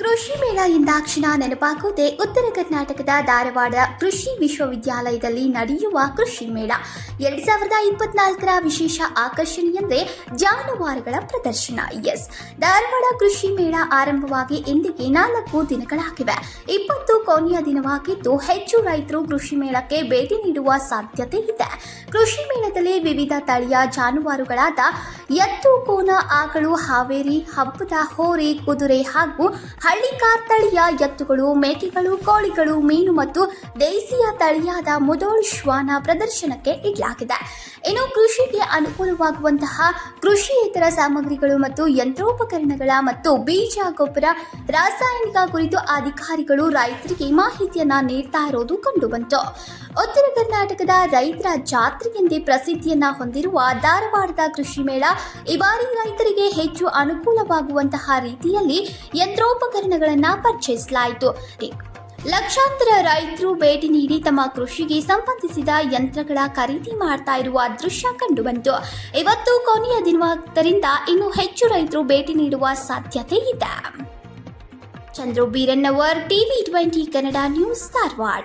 ಕೃಷಿ ಮೇಳ ಎಂದಾಕ್ಷಣ ನೆನಪಾಗುವುದೇ ಉತ್ತರ ಕರ್ನಾಟಕದ ಧಾರವಾಡ ಕೃಷಿ ವಿಶ್ವವಿದ್ಯಾಲಯದಲ್ಲಿ ನಡೆಯುವ ಕೃಷಿ ಮೇಳ. ಎರಡ್ ಸಾವಿರದ ಇಪ್ಪತ್ನಾಲ್ಕರ ವಿಶೇಷ ಆಕರ್ಷಣೆ ಎಂದರೆ ಜಾನುವಾರುಗಳ ಪ್ರದರ್ಶನ. ಎಸ್, ಧಾರವಾಡ ಕೃಷಿ ಮೇಳ ಆರಂಭವಾಗಿ ಇಂದಿಗೆ ನಾಲ್ಕು ದಿನಗಳಾಗಿವೆ. ಇಪ್ಪತ್ತು ಕೊನೆಯ ದಿನವಾಗಿದ್ದು ಹೆಚ್ಚು ರೈತರು ಕೃಷಿ ಮೇಳಕ್ಕೆ ಭೇಟಿ ನೀಡುವ ಸಾಧ್ಯತೆ ಇದೆ. ಕೃಷಿ ಮೇಳದಲ್ಲಿ ವಿವಿಧ ತಳಿಯ ಜಾನುವಾರುಗಳಾದ ಎತ್ತು ಕೋನ ಆಕಳು, ಹಾವೇರಿ, ಹಬ್ಬದ ಹೋರಿ, ಕುದುರೆ ಹಾಗೂ ಹಳ್ಳಿಕಾರ್ ತಳಿಯ ಎತ್ತುಗಳು, ಮೇಕೆಗಳು, ಕೋಳಿಗಳು, ಮೀನು ಮತ್ತು ದೇಸಿಯ ತಳಿಯಾದ ಮುದೋಳ್ ಶ್ವಾನ ಪ್ರದರ್ಶನಕ್ಕೆ ಇಡಲಾಗಿದೆ. ಇನ್ನು ಕೃಷಿಗೆ ಅನುಕೂಲವಾಗುವಂತಹ ಕೃಷಿಯೇತರ ಸಾಮಗ್ರಿಗಳು ಮತ್ತು ಯಂತ್ರೋಪಕರಣಗಳ ಮತ್ತು ಬೀಜ ಗೊಬ್ಬರ ರಾಸಾಯನಿಕ ಕುರಿತು ಅಧಿಕಾರಿಗಳು ರೈತರಿಗೆ ಮಾಹಿತಿಯನ್ನ ನೀಡ್ತಾ ಇರೋದು ಕಂಡುಬಂತು ಉತ್ತರ ಕರ್ನಾಟಕದ ರೈತರ ಜಾತ್ರೆಯೆಂದೇ ಪ್ರಸಿದ್ಧಿಯನ್ನ ಹೊಂದಿರುವ ಧಾರವಾಡದ ಕೃಷಿ ಮೇಳ ಈ ಬಾರಿ ರೈತರಿಗೆ ಹೆಚ್ಚು ಅನುಕೂಲವಾಗುವಂತಹ ರೀತಿಯಲ್ಲಿ ಯಂತ್ರೋಪಕರಣಗಳನ್ನ ಪರಿಚಯಿಸಲಾಯಿತು ಲಕ್ಷಾಂತರ ರೈತರು ಭೇಟಿ ನೀಡಿ ತಮ್ಮ ಕೃಷಿಗೆ ಸಂಬಂಧಿಸಿದ ಯಂತ್ರಗಳ ಖರೀದಿ ಮಾಡ್ತಾ ಇರುವ ದೃಶ್ಯ ಕಂಡುಬಂತು. ಇವತ್ತು ಕೊನೆಯ ದಿನವಾದ್ದರಿಂದ ಇನ್ನು ಹೆಚ್ಚು ರೈತರು ಭೇಟಿ ನೀಡುವ ಸಾಧ್ಯತೆ ಇದೆ. Chandru Beerannavar TV twenty Kannada news Dharwad.